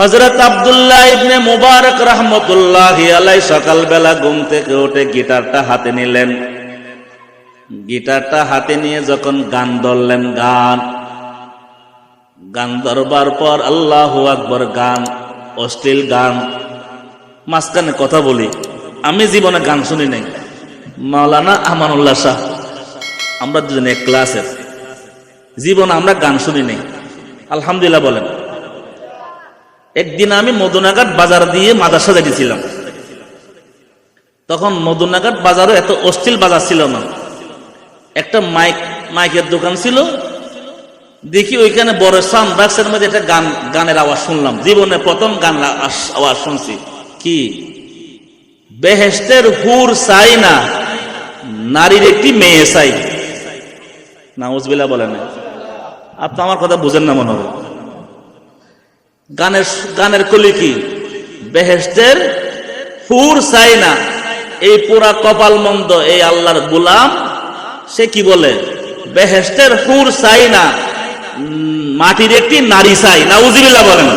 হজরত আব্দুল্লাহ ইবনে মুবারক রহমতুল্লাহ আলাই সকালবেলা ঘুম থেকে উঠে গিটারটা হাতে নিলেন। গিটারটা হাতে নিয়ে যখন গান ধরলেন, গান। গান ধরবার পর আল্লাহ আকবর গান, অশ্লীল গান। মাঝখানে কথা বলি, আমি জীবনে গান শুনি নাই। মাওলানা আমানুল্লাহ শাহ, আমরা দুজন ক্লাসের। জীবনে আমরা গান শুনি নাই। আলহামদুলিল্লাহ বলেন। একদিন আমি মদুনাঘাট বাজার দিয়ে মাদ্রাসা দেখেছিলাম তখন মদুনাঘাট বাজারও এত অশ্লীল বাজার ছিল না। একটা মাইক, মাইকের দোকান ছিল। দেখি ওইখানে বড় সাউন্ড বাক্সের মধ্যে একটা গান, গানের আওয়াজ শুনলাম। জীবনে প্রথম গান আওয়াজ শুনছি। কি? বেহেস্তের হুর চাই না, নারীর একটি মেয়ে চাই। না উজবিলা বলে না আপনি আমার কথা বুঝেন না মনে হবে গানের গানের কলি কি? বেহেস্তের হুর চাই না এই পুরা কপাল মন্দ, এই আল্লাহর গুলাম, সে কি বলে? বেহেস্তের হুর চাই না মাটির একটি নারী চাই। না উজিবিল্লা বলেন।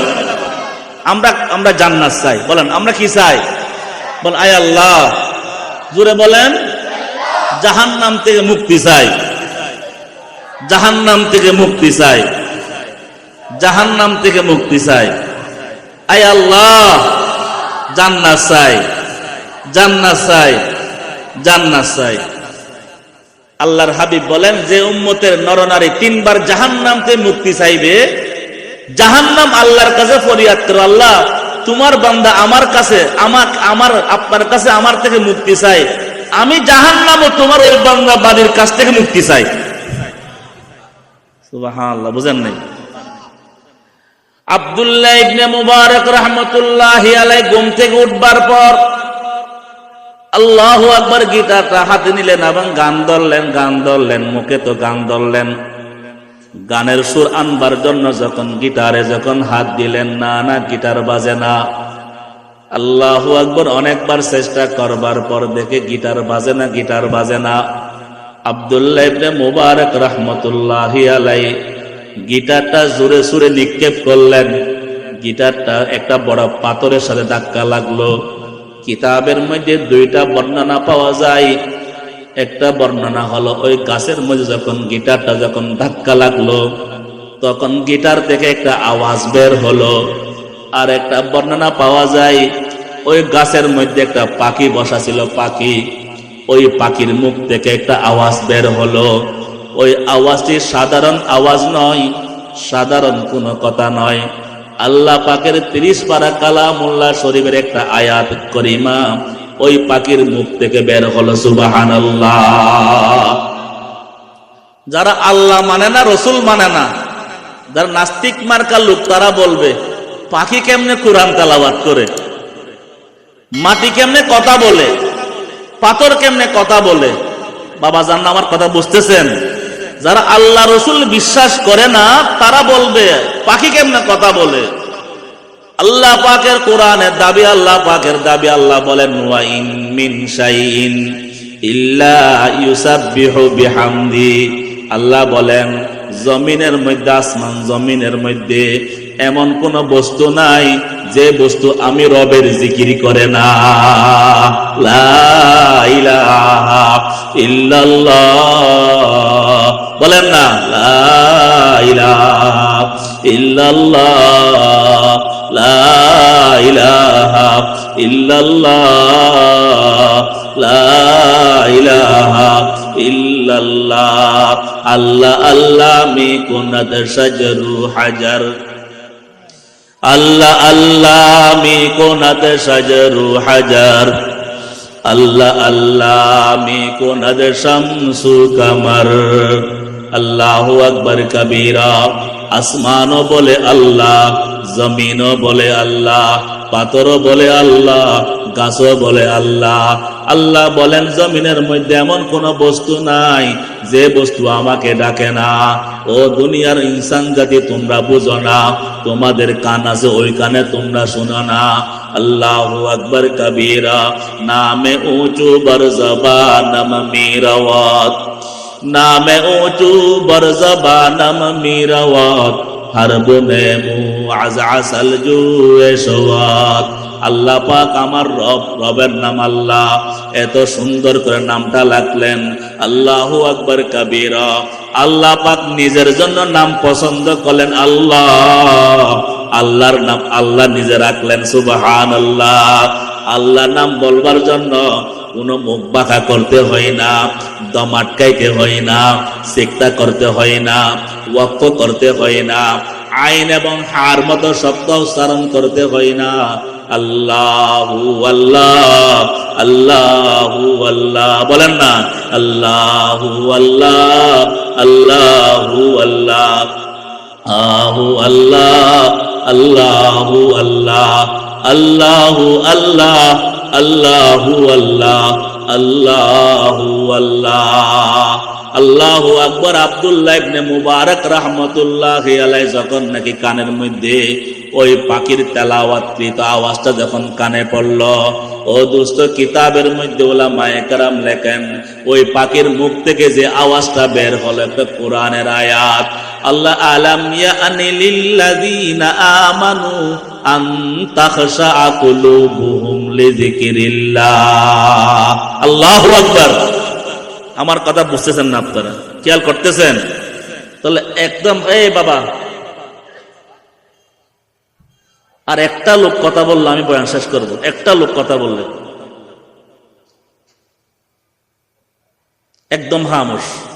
আমরা আমরা জান্নাত চাই। বলেন, আমরা কি চাই? বল, আয় আল্লাহ। জুড়ে বলেন, জাহান্নাম থেকে মুক্তি চাই। জাহান্নাম থেকে মুক্তি চাই। জাহান্নাম থেকে মুক্তি চাই। আয় আল্লাহ, জান্নাত চাই। জান্নাত চাই। জান্নাত চাই। আল্লাহর হাবিব বলেন, যে উম্মতের নরনারী তিনবার জাহান্নাম থেকে মুক্তি চাইবে, জাহান্নাম আল্লাহর কাছে ফরিয়াদ করো, আল্লাহ, তোমার বান্দা আমার কাছে, আমার আমার, আপনার কাছে আমার থেকে মুক্তি চাই। আমি জাহান্নামও তোমার ওই বান্দা বাড়ির কাছ থেকে মুক্তি চাই। সুবহানাল্লাহ, বুঝেন নাই? আব্দুল্লাহ ইবনে মুবারক রহমতুল্লাহ আলাই ঘুম থেকে উঠবার পর আল্লাহ আকবার গীতাটা হাতে নিলেন এবং গান ধরলেন গান ধরলেন, মুখে তো গান ধরলেন। গানের সুর আনবার জন্য যখন গিটারে যখন হাত দিলেন, না না, গিটার বাজে না। আল্লাহ আকবর অনেকবার চেষ্টা করবার পর দেখে গিটার বাজে না, গিটার বাজে না। আবদুল্লাহ ইবনে মুবারক রহমতুল্লাহ আলাই গিটারটা জোরে সুরে নিক্ষেপ করলেন। গিটারটা একটা বড় পাথরের সাথে ধাক্কা লাগল। কিতাবের মধ্যে দুইটা বর্ণনা পাওয়া যায়। একটা বর্ণনা হলো, ওই গাছের মধ্যে যখন গিটারটা যখন ধাক্কা লাগল, তখন গিটার থেকে একটা আওয়াজ বের হলো। আর একটা বর্ণনা পাওয়া যায়, ওই গাছের মধ্যে একটা পাখি বসা ছিল, পাখি। ওই পাখির মুখ থেকে একটা আওয়াজ বের হলো। ওই আওয়াজটি সাধারণ আওয়াজ নয়, সাধারণ কোনো কথা নয়। আল্লাহ পাকের তিরিশ পারা কালামুল্লাহ শরীফের একটা আয়াত করিমা ওই পাখির মুখ থেকে বের হলো সুবাহান যারা আল্লাহ মানে না, রসুল মানে না, যারা নাস্তিক মার্কা লোক, তারা বলবে, পাখি কেমনে কোরআন তালাবাদ করে? মাটি কেমনে কথা বলে? পাথর কেমনে কথা বলে? বাবা জান, আমার কথা বুঝতেছেন? যারা আল্লাহ রসুল বিশ্বাস করে না, তারা বলবে, পাখি কেমনে কথা বলে? আল্লাহ পাকের কোরআনের দাবি আল্লাহ পাকের দাবি, আল্লাহ বলেন মিন আল্লাহ বলেন, জমিনের মধ্যে, আসমান জমিনের মধ্যে এমন কোন বস্তু নাই, যে বস্তু আমি রবের জিকির করে না। ইল্লাল্লাহ। বলেন না, লা ইলাহা ইল্লাল্লাহ, লা ইলাহা ইল্লাল্লাহ, লা ইলাহা ইল্লাল্লাহ। আল্লাহ আল্লাহ মে কুনাদ শাজরু হাজার। আল্লাহ আল্লাহ মে কুনাদ শাজরু হাজার। আল্লাহ আল্লাহ মে কুনাদ শামসু কামার। আল্লাহু আকবার কবীরা। আসমানও বলে আল্লাহ, জমিনও বলে আল্লাহ, পাথরও বলে আল্লাহ, গাছও বলে আল্লাহ। আল্লাহ বলেন, জমিনের মধ্যে এমন কোন বস্তু নাই যে বস্তু আমাকে ডাকে না। ও দুনিয়ার ইনসান জাতি, তোমরা বুঝো না। তোমাদের কান আছে, ওই কানে তোমরা শোনো না। আল্লাহ আকবর কবীরা নামে উঁচু বরজবা নম মিরাওয়াত নামে উঁচু বরজবা নম মিরাওয়াত হারব মেমু আজ আসাল জুয়ে সওয়াত আল্লাহ পাক আমার রব, রবের নাম আল্লাহ। এত সুন্দর করে নামটা লাগলেন। আল্লাহু আকবার কাবীরা। আল্লাহ পাক নিজের জন্য নাম পছন্দ করলেন আল্লাহ। আল্লাহর নাম আল্লাহ নিজে রাখলেন সুবাহান আল্লাহ আল্লাহর নাম বলবার জন্য কোনো মুখ করতে হয় না। দম আটকাইতে হয় না, সিকতা করতে হয় না, ওয়াক্ফ করতে হয় না, আইন এবং হার মতো শব্দ উচ্চারণ করতে হয় না। আল্লাহু আল্লাহ আল্লাহু আল্লাহ, বলেন না, আল্লাহু আল্লাহ আল্লাহু আল্লাহ, আহু আল্লাহ, আল্লাহু আল্লাহ আল্লাহু আল্লাহ আল্লাহু আল্লাহ। আল্লাহু আল্লাহ। আল্লাহু আকবর আব্দুল্লাহ ইবনে মুবারক রাহমাতুল্লাহ আলাই যখন নাকি কানের মধ্যে ওই পাখির তেলাওয়াতকৃত আওয়াজটা যখন কানে পড়ল, ও দুস্থ কিতাবের মধ্যে ওলামায়ে কেরাম লেখেন, ওই পাখির মুখ থেকে যে আওয়াজটা বের হলো একটা কোরআনের আয়াত। আল্লাহ আলাম ইয়ানি লিল্লাযীনা আমানু আন তাখশা কুলুবুহুম লিযিকরিল্লাহ। আল্লাহু আকবার। আমার কথা বুঝতেছেন না আপনারা। খেয়াল করতেছেন? তাহলে একদম, এই বাবা। আর একটা লোক কথা বলল আমি বয়ান শেষ করব। একটা লোক কথা বললে। একদম হামস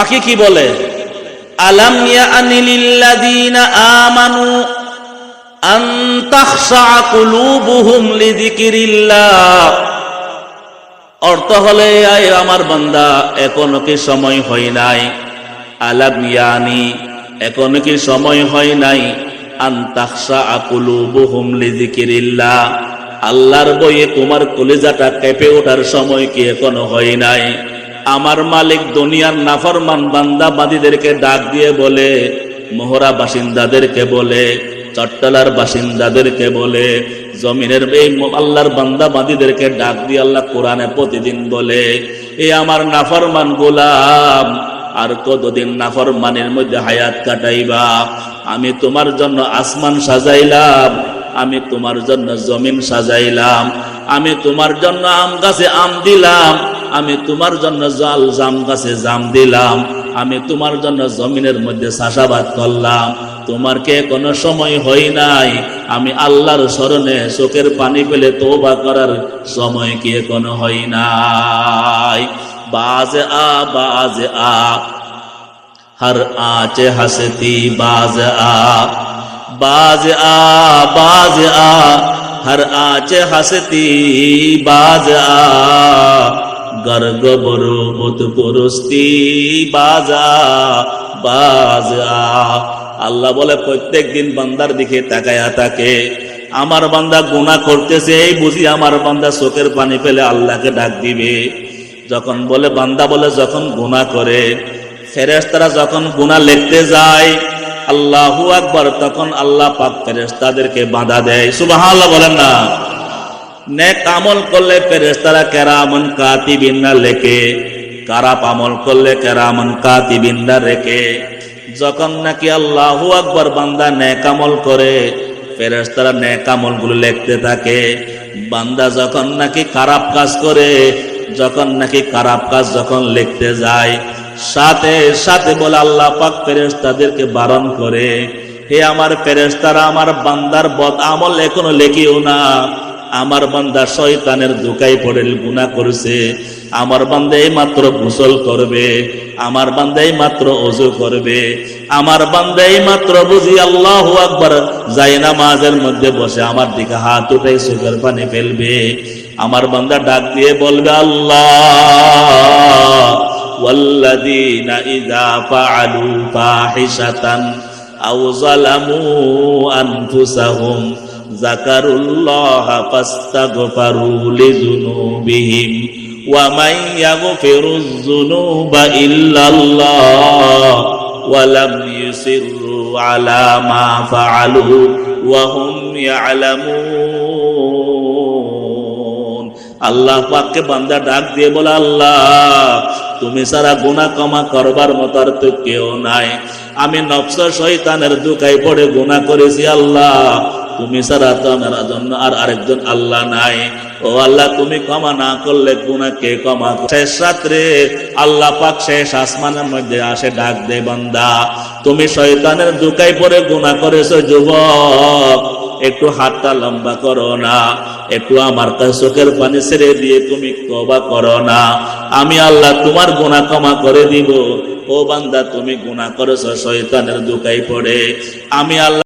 পাখি কি বলে? আলাম আমানু অর্থ হলে, আয় আমার বান্দা, এখনও কি সময় হয় নাই? আলাম ইয়ানি, এখনও কি সময় হয় নাই? আন তাখশা কুলুবুহুম লিযিকরিল্লাহ। আল্লাহর বইয়ে তোমার কলিজাটা কেঁপে ওঠার সময় কি এখনও হয় নাই? আমার মালিক দুনিয়ার নাফরমান বান্দা বাদীদেরকে ডাক দিয়ে বলে, মোহরা বাসিন্দাদেরকে বলে, চট্টলার বাসিন্দাদেরকে বলে, জমিনের এই আল্লাহর বান্দাবাদীদেরকে ডাক দিয়ে আল্লাহ কোরআনে প্রতিদিন বলে, এ আমার নাফরমান গোলাম, আর কতদিন নাফরমানের মধ্যে হায়াত কাটাইবা? আমি তোমার জন্য আসমান সাজাইলাম, আমি তোমার জন্য জমিন সাজাইলাম, আমি তোমার জন্য আম গাছে আম দিলাম আমি তোমার জন্য জল জাম গাছে জাম দিলাম আমি তোমার জন্য জমিনের মধ্যে চাষাবাদ করলাম তোমার কে কোনো সময় হই নাই আমি আল্লাহর স্মরণে চোখের পানি পেলে তোবা করার সময় কি কোনো হই নাই বাজ আ বাজ আ हर आँच हंसती बाज आ बाज आ बाज आ हर आँच हंसती बाज গর্গ বড় মত পরস্তি বাজা বাজা। আল্লাহ বলে, প্রত্যেক দিন বান্দার দিকে তাকায়া থাকে। আমার বান্দা গুণা করতেছে, এই বুঝি আমার বান্দা চোখের পানি ফেলে আল্লাহকে ডাক দিবে। যখন বলে, বান্দা বলে, যখন গুণা করে ফেরেস্তারা যখন গুণা লিখতে যায়, আল্লাহু আকবার, তখন আল্লাহ পাক ফেরেস্তাদেরকে বাধা দেয়। সুবাহ আল্লাহ বলেন না। নেক আমল করলে ফেরেস্তারা কেরামন কাতিবিন্না লেখে। খারাপ আমল করলে কেরামন কাতিবিন্না রেখে। যখন নাকি আল্লাহু আকবার বান্দা নেক আমল করে ফেরেস্তারা নেক আমলগুলো লিখতে থাকে। বান্দা যখন নাকি খারাপ কাজ করে, যখন নাকি খারাপ কাজ যখন লিখতে যায়, সাথে সাথে বলে আল্লাহ পাক ফেরেস্তাদেরকে বারণ করে, হে আমার ফেরেস্তারা আমার বান্দার বদ আমল এখনও লেখিও না। আমার বান্দা শয়তানের দুকাই পড়ে গুণা করছে আমার বান্দা এই মাত্র গোসল করবে আমার বান্দা এই মাত্র অজু করবে আমার বান্দা এই মাত্র বুঝি আল্লাহ আকবার যাই না মাঝের মধ্যে বসে আমার দিকে হাত উঠে সুখের পানি ফেলবে আমার বান্দা ডাক দিয়ে বলবে আল্লাহ والذين إذا فعلوا فاحشة أو ظلموا أنفسهم জাকারুল্লাহ ফাস্তাগফারু লিযুনুবিহিম ওয়া মান ইয়াগফিরুয যুনুবা ইল্লাল্লাহ ওয়া লাম ইউসিরু আলা মা ফাআলু ওয়া হুম ইয়ালামুন। আল্লাহ পাককে বান্দা ডাক দিয়ে বলে, আল্লাহ, তুমি সারা গুণা ক্ষমা করবার মতো আর তো কেউ নাই। আমি নফস শয়তানের দুকায় পড়ে গুণা করেছি, আল্লাহ। তুমি ছাড়া তো আমার জন্য আর আরেকজন আল্লাহ নাই। ও আল্লাহ, তুমি ক্ষমা না করলে গুনা কে ক্ষমা শেষ রাত্রে আল্লাহ পাক শেষ আসমানের মধ্যে আসে ডাক দে বান্দা, তুমি শয়তানের দুকাই পরে গুনাহ করেছ, যুবক। একটু হাতটা লম্বা করো না। একটু আমার চোখের পানি ছেড়ে দিয়ে তুমি কবা করো না। আমি আল্লাহ তোমার গুনাহ ক্ষমা করে দিব। ও বান্দা, তুমি গুনাহ করেছ, শয়তানের দুকাই পড়ে। আমি আল্লাহ